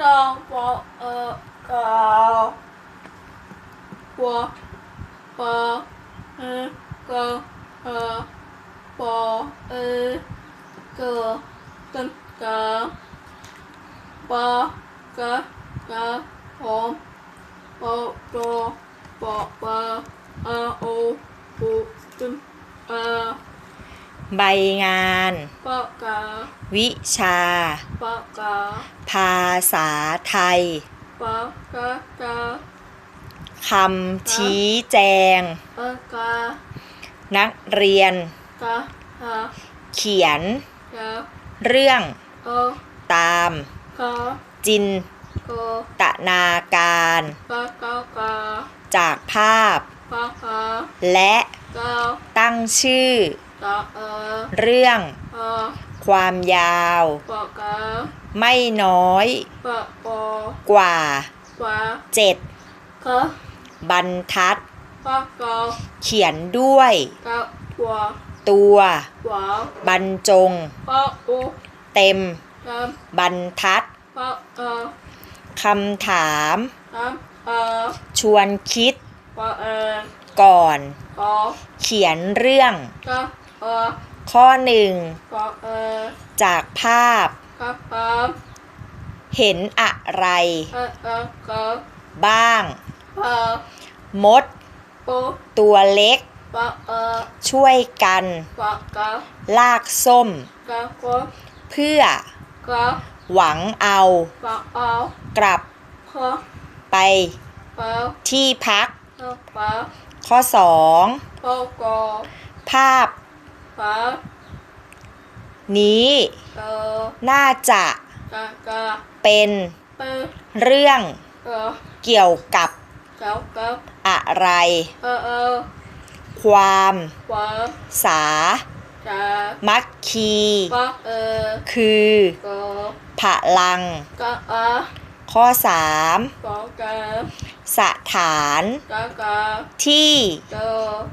จองปอเออกาปอปอเออกาเออปอเออเกาตึนเกาปอเกาเกาผมปอโตปอปอเออโอปุตึนเออ ใบงานปกวิชาปกภาษาไทยปกกคำชี้แจงนักเรียนเขียนเรื่องตามจินตนาการจากภาพและตั้งชื่อ เรื่องความยาว ไม่น้อยกว่าเจ็ดบรรทัด เขียนด้วย ตัวบรรจง เต็ม บรรทัดคำถาม ชวนคิด ก่อน เขียนเรื่อง ข้อหนึ่งจากภาพเห็นอะไรบ้างมดตัวเล็กช่วยกันลากส้มเพื่อหวังเอากลับไปที่พักข้อสองภาพ นี้น่าจะเป็นเรื่องเกี่ยวกับอะไรความสามัคคีคือพลัง ข้อ 3 กอกาสถานกากาที่โต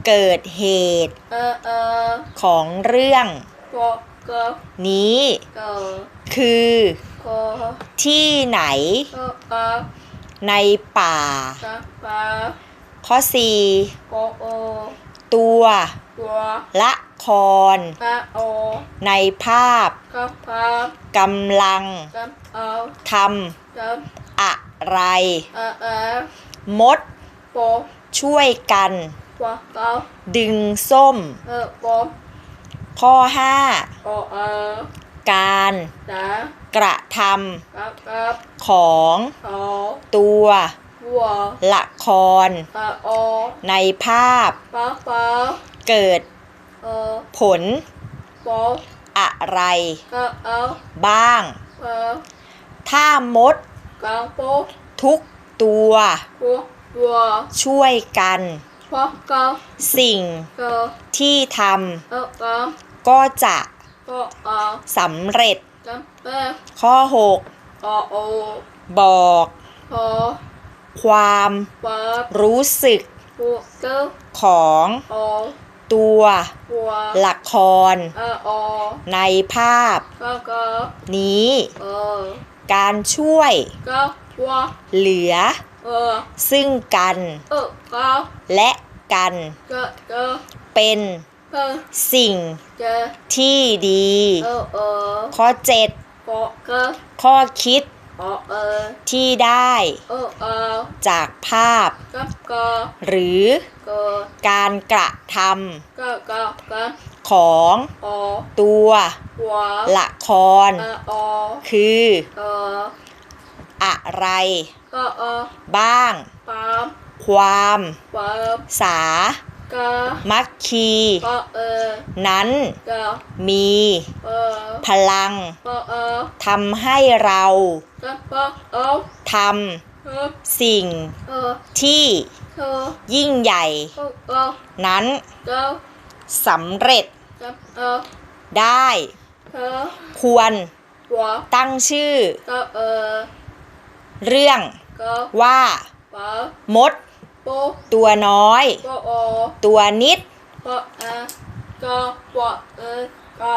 เกิดเหตุเออเออของเรื่องกอกอนี้กอคือโกที่ไหนโกกอในป่า กาปาข้อ 4 โกโอตัวตัวละคร กาโอในภาพกาปากำลังกาเอาทำ อะไร เออเออมดปช่วยกันปเกาดึงส้ม เออปข้อห้าปอเออการจ้ากระทครับครับำของขอตัววัวละครออในภาพปอปเกิดเอผลปออะไร เออเออบ้าง เออ ถ้ามด kampung ทุกตัว ku gua ช่วยกัน po ka สิ่ง ka ที่ท ka ka ำก็จะ ko ka สำเร็จ sampe ข้อ ko o 6 บอก ko ความ pap รู้สึก ku ke ของ o ตัว gua ละคร a o ในภาพ ka ka นี้ o การช่วย ก็ว่าเหลือ เออซึ่งกัน เออก็และกัน ก็ก็เป็นเออสิ่งเจอที่ดี เออเออข้อเจ็ดก็ก็ข้อคิด ที่ได้จากภาพหรือการกระทำของตัวละครคืออะไรบ้างความสา กมัคคีนั้นมีพลังทำให้เราทำสิ่งที่ยิ่งใหญ่นั้นสำเร็จได้ควรตั้งชื่อเรื่องว่ามด ตัวน้อยตัวนิด ปะอะก็ปะเออก็